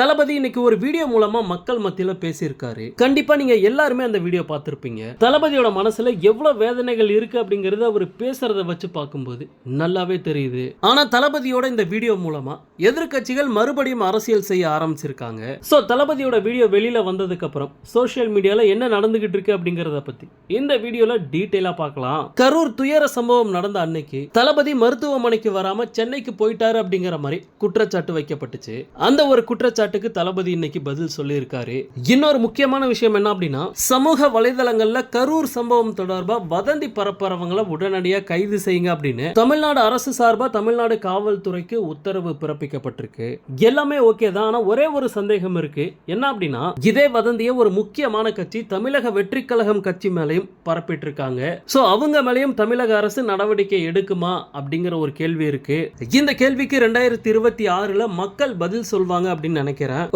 தளபதி இன்னைக்கு ஒரு வீடியோ மூலமா மக்கள் மத்தியில பேசியிருக்காரு. கண்டிப்பா நீங்க எல்லாருமே அந்த வீடியோ பார்த்திருப்பீங்க. தளபதியோட மனசுல எவ்வளவு வேதனைகள் இருக்கு அப்படிங்கறத அவர் பேசுறத வச்சு பார்க்கும்போது நல்லாவே தெரியுது. ஆனா தளபதியோட இந்த வீடியோ மூலமா எதிர்கட்சிகள் மறுபடியும் அரசியல் செய்ய ஆரம்பிச்சிருக்காங்க. சோ தளபதியோட வீடியோ வெளியில வந்ததுக்கு அப்புறம் சோசியல் மீடியால என்ன நடந்துகிட்டு இருக்கு அப்படிங்கறத பத்தி இந்த வீடியோல டீட்டெயிலா பார்க்கலாம். கரூர் துயர சம்பவம் நடந்த அன்னைக்கு தளபதி மருத்துவமனைக்கு வராம சென்னைக்கு போயிட்டாரு அப்படிங்கிற மாதிரி குற்றச்சாட்டு வைக்கப்பட்டுச்சு. அந்த ஒரு குற்றச்சாட்டுக்கு தளபதி இன்னைக்கு பதில் சொல்லியிருக்காரு. இன்னொரு முக்கியமான விஷயம் என்ன அப்படின்னா சமூக வலைதளங்கள்ல கரூர் சம்பவம் தொடர்பா வதந்தி பரப்புறவங்களை உடனடியா கைது செய்யுங்க அப்படின்னு தமிழ்நாடு அரசு சார்பா தமிழ்நாடு காவல்துறைக்கு உத்தரவு பிறப்பிக்கப்பட்டிருக்கு. எல்லாமே ஓகே தான் ஆனா ஒரே ஒரு சந்தேகம் இருக்கு. என்ன அப்படின்னா இதே வதந்திய ஒரு முக்கியமான கட்சி தமிழக வெற்றி கழகம் கட்சி மேலையும் பரப்பிட்டு இருக்காங்க சோ அவங்க மேலையும் தமிழக அரசு நடவடிக்கை எடுக்குமா அப்படிங்கிற ஒரு கேள்வி இருக்கு. இந்த கேள்விக்கு ரெண்டாயிரத்தி இருபத்தி ஆறுல மக்கள் பதில் சொல்வாங்க அப்படின்னு நினைக்கிறேன்.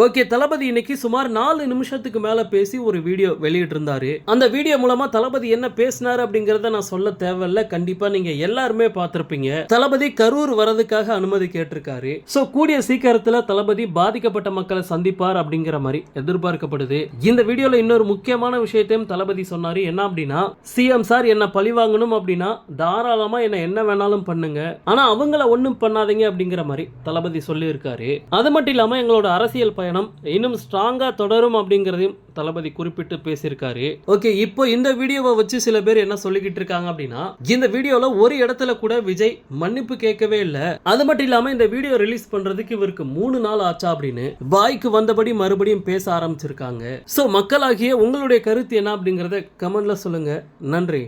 ஓகே தளபதி இன்னைக்கு சுமார் நாலு நிமிஷத்துக்கு மேல பேசி ஒரு வீடியோ வெளியிட்டிருந்தாரு. அந்த வீடியோ மூலமா தளபதி என்ன பேசினாரு அப்படிங்கறத நான் சொல்ல தேவையில்ல. கண்டிப்பா நீங்க எல்லாருமே பார்த்திருப்பீங்க. தளபதி கரூர் வரதுக்காக அனுமதி கேட்டிருக்காரு. சோ கூடிய சீக்கிரத்துல தளபதி பாதிக்கப்பட்ட மக்களை சந்திப்பார் அப்படிங்கிற மாதிரி எதிர்பார்க்கப்படுது. இந்த வீடியோல இன்னொரு முக்கியமான விஷயத்தையும் தளபதி சொன்னாரு. என்ன அப்படின்னா சிஎம் சார் என்ன பழி வாங்கணும் அப்படின்னா தாராளமா என்ன என்ன வேணாலும் பண்ணுங்க. ஆனா அவங்கள ஒண்ணும் பண்ணாதீங்க அப்படிங்கிற மாதிரி தளபதி சொல்லியிருக்காரு. அது மட்டும் இல்லாம எங்களோட அரசியல் பயணம் இன்னும் ஸ்ட்ராங்காக தொடரும் அப்படிங்கிறதையும் தளபதி குறிப்பிட்டு பேசியிருக்காரு. ஓகே இப்போ இந்த வீடியோவை வச்சு சில பேர் என்ன சொல்லிக்கிட்டு இருக்காங்க அப்படின்னா இந்த வீடியோல ஒரு இடத்துல கூட விஜய் மன்னிப்பு கேட்கவே இல்லை. அது மட்டும் இல்லாம இந்த வீடியோ ரிலீஸ் பண்றதுக்கு இவருக்கு மூணு நாள் ஆச்சா அப்படின்னு வாய்க்கு வந்தபடி மறுபடியும் பேச ஆரம்பிச்சிருக்காங்க. ஸோ மக்களாகிய உங்களுடைய கருத்து என்ன அப்படிங்கிறத கமெண்ட்ல சொல்லுங்க. நன்றி.